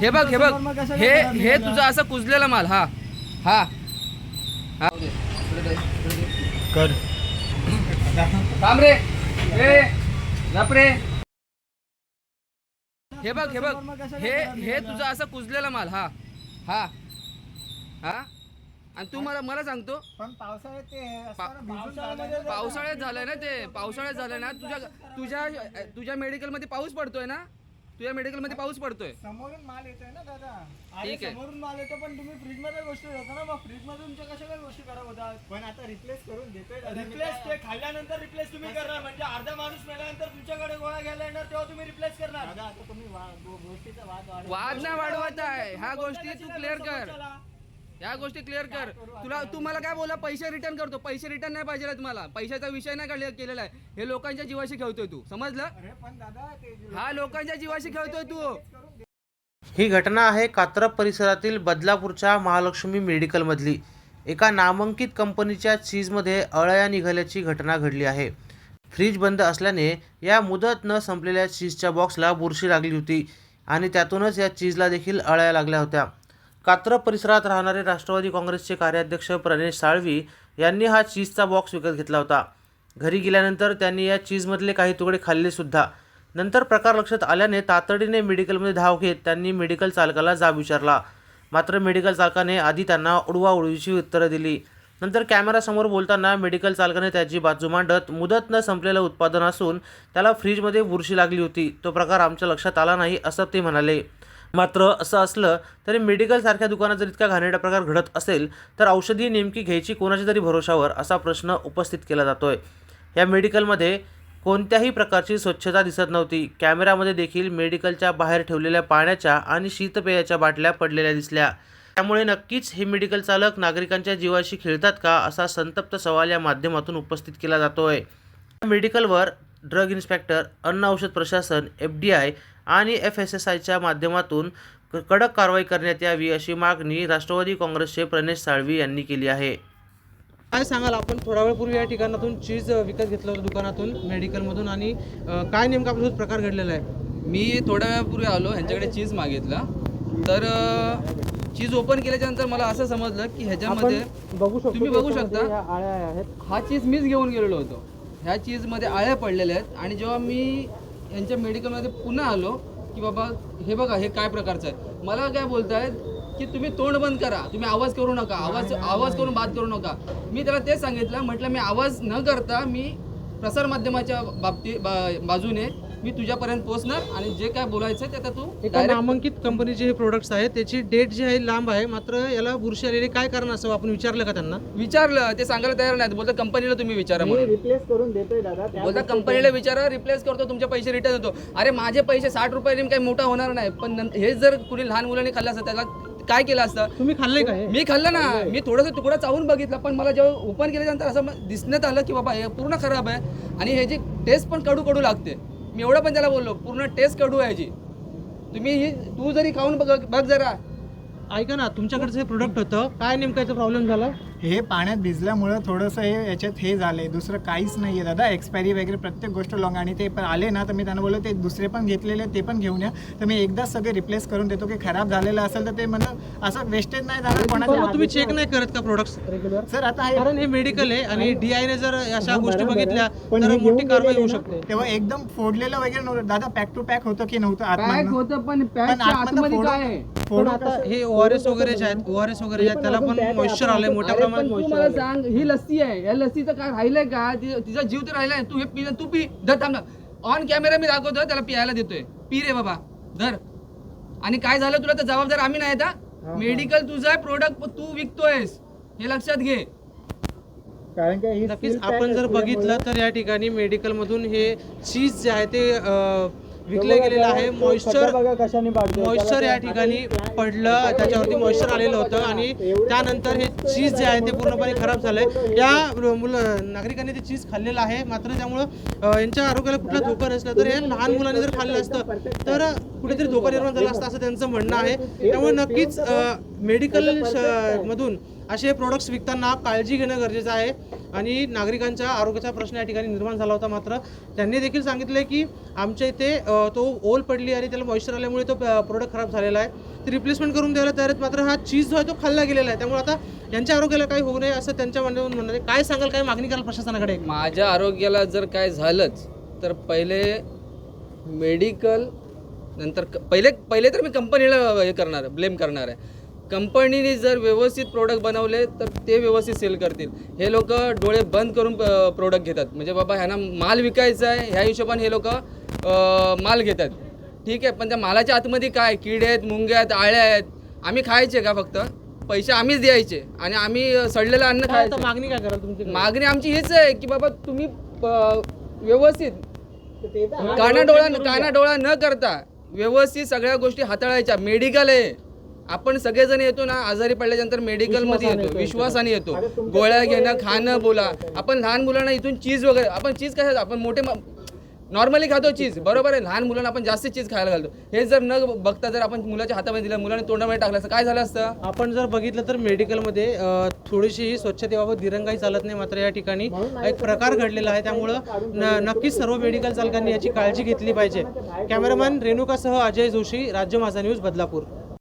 हे बघ हे बघ. हे हे तुझं असं कुजलेला माल हा. हा. हा. कर. थांब रे. रे. हे बघ हे बघ. हे हे तुझं असं कुजलेला माल हा. हा. हा? आणि तू मला मला सांगतो. पण पावसाळ्यात ते. पावसाळ्यात झालंय ना ते. पावसाळ्यात झालंय ना. तुझ्या तुझ्या तुझ्या मेडिकलमध्ये पाऊस पडतोय ना? तुझ्या मेडिकलमध्ये पाऊस पडतोय. समोरून माल येतोय ना दादा. ठीक आहे. समोरून माल येतो पण तुम्ही फ्रीजमध्ये गोष्टी ठेवता ना. मग फ्रीजमध्ये तुमच्या कशा काय गोष्टी खराब होतात? पण आता रिप्लेस करून देतोय दादा. मी रिप्लेस काय- ते खाल्ल्यानंतर रिप्लेस तुम्ही करणार म्हणजे अर्धा माणूस मेल्यानंतर तुमच्याकडे गोळ्या घ्यायला येणार तेव्हा तुम्ही रिप्लेस करणार. दादा आता तुम्ही वा- गो- गोष्टीचा वाद. वाद नाही वाढवत. आहे ह्या गोष्टी तू क्लिअर कर. या गोष्टी क्लिअर कर. तुला तू मला काय बोला पैसे रिटर्न करतो. पैसे रिटर्न नाही पाहिजे तुम्हाला. पैशाचा विषय नाही काढले- केलेला आहे. हे लोकांच्या जीवाशी खेळतोय तू. समजलं? अरे पण दादा ते हा लोकांच्या जीवाशी खेळतोय तू ही घटना आहे कात्रप परिसरातील बदलापूरच्या महालक्ष्मी मेडिकलमधली एका नामांकित कंपनीच्या चीजमध्ये अळ्या निघाल्याची घटना घडली आहे. फ्रीज बंद असल्याने या मुदत न संपलेल्या चीजच्या बॉक्सला बुरशी लागली होती आणि त्यातूनच या चीजला देखील अळ्या लागल्या होत्या. कात्रप परिसरात राहणारे राष्ट्रवादी काँग्रेसचे कार्याध्यक्ष प्रणेश साळवी यांनी हा चीजचा बॉक्स विकत घेतला होता. घरी गेल्यानंतर त्यांनी या चीजमधले काही तुकडे खाल्लेसुद्धा नंतर प्रकार लक्षात आल्याने तातडीने मेडिकलमध्ये धाव घेत त्यांनी मेडिकल चालकाला जाब विचारला. मात्र मेडिकल चालकाने आधी त्यांना उडवाउडवीची उत्तरं दिली. नंतर कॅमेरासमोर बोलताना मेडिकल चालकाने त्याची बाजू मांडत मुदत न संपलेलं उत्पादन असून त्याला फ्रीजमध्ये बुरशी लागली होती. तो प्रकार आमच्या लक्षात आला नाही असं ते म्हणाले. मात्र असं असलं तरी मेडिकलसारख्या दुकानात जर इतका घाणेरडा प्रकार घडत असेल तर औषधी नेमकी घ्यायची कोणाच्या तरी भरोशावर असा प्रश्न उपस्थित केला जातोय. या मेडिकलमध्ये कोणत्याही प्रकारची स्वच्छता दिसत नव्हती. कॅमेरामध्ये देखील मेडिकलच्या बाहेर ठेवलेल्या पाण्याच्या आणि शीतपेयाच्या बाटल्या पडलेल्या दिसल्या. त्यामुळे नक्कीच हे मेडिकल चालक नागरिकांच्या जीवाशी खेळतात का असा संतप्त सवाल या माध्यमातून उपस्थित केला जातोय. मेडिकलवर ड्रग इन्स्पेक्टर अन्न औषध प्रशासन एफ डी आय आणि एफ एस एस आयच्या माध्यमातून क- कडक कारवाई करण्यात यावी अशी मागणी राष्ट्रवादी काँग्रेसचे प्रणेश साळवी यांनी केली आहे. काय सांगाल? आपण थोडा वेळपूर्वी या ठिकाणातून चीज विकत घेतलं होतं दुकानातून मेडिकलमधून आणि काय नेमका आपल्यासोबत प्रकार घडलेला आहे? मी थोड्या वेळापूर्वी आलो ह्यांच्याकडे चीज मागितला. तर चीज ओपन केल्याच्यानंतर मला असं समजलं की ह्याच्यामध्ये बघू शकतो तुम्ही बघू शकता हा चीज मीच घेऊन गेलेलो होतो. ह्या चीजमध्ये आळ्या पडलेल्या आहेत. आणि जेव्हा मी यांच्या मेडिकलमध्ये पुन्हा आलो की बाबा हे बघा हे काय प्रकारचं आहे. मला काय बोलतायत की तुम्ही तोंड बंद करा. तुम्ही आवाज करू नका. आवाज आवाज करून बात करू नका. मी त्याला तेच सांगितलं. म्हटलं मी आवाज न करता मी प्रसारमाध्यमाच्या बाबती बा- बाजूने मी तुझ्यापर्यंत पोहोचणार आणि जे काय बोलायचं आहे ते आता तू एका नामांकित कंपनीचे हे प्रोडक्ट्स आहेत. त्याची डेट जी आहे लांब आहे. मात्र याला बुरशी आलेली काय कारण असं आपण विचारलं का त्यांना? विचारलं. ते सांगायला तयार नाहीत. बोलतात कंपनीला तुम्ही विचारा मी म्हणून. रिप्लेस करून देतोय दादा. त्या बोलता कंपनीला विचारा रिप्लेस करतो तुमचे पैसे रिटर्न देतो अरे माझे पैसे साठ रुपयाने काही मोठा होणार नाही. पण नं- हे जर कुणी लहान मुलांनी खाल्लं असतं त्याला काय केलं असतं? तुम्ही खाल्लंय का हे? मी खाल्लं ना. मी थोडंसं तुकडा चावून बघितला पण मला जेव्हा ओपन केल्यानंतर असं म- दिसण्यात आलं की बाबा हे पूर्ण खराब आहे. आणि ह्याची टेस्ट पण कडू कडू लागते. मी एवढं पण त्याला बोललो पूर्ण टेस्ट काढू आहे याची तुम्ही ही तू जरी खाऊन बघ बघ जरा. ऐका ना तुमच्याकडचं हे प्रोडक्ट होतं. काय नेमकायचं प्रॉब्लेम झाला? हे पाण्यात भिजल्यामुळं थोडंसं हे याच्यात हे झालंय. दुसरं काहीच नाही आहे दादा. एक्सपायरी वगैरे प्रत्येक गोष्ट लॉंग आणि ते पण आले ना तर मी त्यांना बोललो ते दुसरे पण घेतलेले ते पण घेऊन या. तर मी एकदाच सगळे रिप्लेस करून देतो की खराब झालेलं असेल तर ते म्हणलं असं वेस्टेज नाही जाणार पण मग कोणाच्या तुम्ही चेक नाही करत का प्रोडक्ट्स रेग्युलर सर आता हे कारण हे मेडिकल आहे आणि DI ने जर अशा गोष्टी आहे. बघितल्या पण तर हे मोठी कारवाई होऊ शकते. तेव्हा एकदम फोडलेलं वगैरे नव्हतं. दादा पॅक टू पॅक होतं की नव्हतं पॅक आतमधनं? होतं पण पण पॅकच्या आतमधनं आतमध्ये फोडून- काय आहे? पण फोडून आता हे ओ आर एस वगैरे जे आहेत ओ आर एस वगैरे जे आहेत त्याला पण मॉइश्चर आलंय मोठ्या पण तू मला सांग ही लस्सी आहे. या लस्सीचं काय राहिलंय का? ति- तिचा जीव तर राहिलाय. तू हे पी तू पी. धर थांब ऑन कॅमेरा मी दाखवतो त्याला पियायला देतोय. पी रे बाबा. धर. आणि काय झालं तुला? तर जबाबदार आम्ही नाही आता. मेडिकल तुझं आहे प्रोडक्ट तू विकतोयस. हे लक्षात घे. कारण की ही नक्कीच steel pack आपण जर असल्यामुळे- बघितलं तर या ठिकाणी मेडिकल मधून हे चीज जे आहे ते अं, विकलं गेलेलं आहे. मॉइश्चर मॉइश्चर या ठिकाणी पडलं त्याच्यावरती मॉइश्चर आलेलं होतं आणि त्यानंतर हे चीज जे आहे ते पूर्णपणे खराब झालंय. या मुलं नागरिकांनी ते चीज खाल्लेलं आहे. मात्र त्यामुळं यांच्या आरोग्याला कुठला धोका नसला तर हे लहान मुलांनी जर खाल्लं असतं तर कुठेतरी धोका निर्माण झाला असता असं त्यांचं म्हणणं आहे. त्यामुळे नक्कीच मेडिकल मधून असे प्रोडक्ट्स विकताना काळजी घेणं गरजेचं आहे. आणि नागरिकांच्या आरोग्याचा प्रश्न या ठिकाणी निर्माण झाला होता मात्र त्यांनी देखील सांगितलं की आमच्या इथे तो ओल पडली आणि त्याला मॉइश्चर आल्यामुळे तो प्रोडक्ट खराब झालेला आहे. ते रिप्लेसमेंट करून द्यायला तयार आहेत मात्र हा चीज जो आहे तो खाल्ला गेलेला आहे. त्यामुळे आता यांच्या आरोग्याला काही होऊ नये असं त्यांच्या म्हणणं म्हणणं आहे. काय सांगाल काय मागणी कराल प्रशासनाकडे? माझ्या आरोग्याला जर काय झालंच तर पहिले मेडिकल नंतर क- पहिले पहिले तर मी कंपनीला हे करणार ब्लेम करणार आहे. कंपनीने जर व्यवस्थित प्रोडक्ट बनवले तर ते व्यवस्थित सेल करतील. हे लोक डोळे बंद करून प्रोडक्ट घेतात. म्हणजे बाबा ह्यांना माल विकायचा आहे ह्या हिशोबाने हे लोक माल घेतात. ठीक आहे पण त्या मालाच्या आतमध्ये काय? किडे आहेत मुंग्या आहेत आळ्या आहेत. आम्ही खायचे का फक्त? पैसे आम्हीच द्यायचे. आणि आम्ही सडलेलं अन्न खायचं. मागणी काय कराल तुमची मागणी आमची हीच आहे की बाबा तुम्ही व्यवस्थित कानाडोळा कानाडोळा न करता व्यवस्थित सगळ्या गोष्टी हाताळायच्या. मेडिकल आहे. आपण सगळेजण येतो ना आजारी पडल्यानंतर मेडिकलमध्ये येतो विश्वासाने येतो गोळ्या घेणं खाणं बोला. आपण लहान मुलांना इथून चीज वगैरे आपण चीज कशाचं आपण मोठे नॉर्मली खातो चीज बरोबर आहे. लहान मुलांना आपण जास्त चीज खायला घालतो. हे जर न बघता जर आपण मुलाच्या हातामध्ये दिलं मुलाने तोंडामध्ये टाकलं असतं काय झालं असतं? आपण जर बघितलं तर मेडिकलमध्ये थोडीशी स्वच्छतेबाबत दिरंगाई चालत नाही मात्र या ठिकाणी एक प्रकार घडलेला आहे. त्यामुळं न नक्कीच सर्व मेडिकल चालकांनी याची काळजी घेतली पाहिजे. कॅमेरामॅन रेणुकासह अजय जोशी राज्य माझा न्यूज बदलापूर.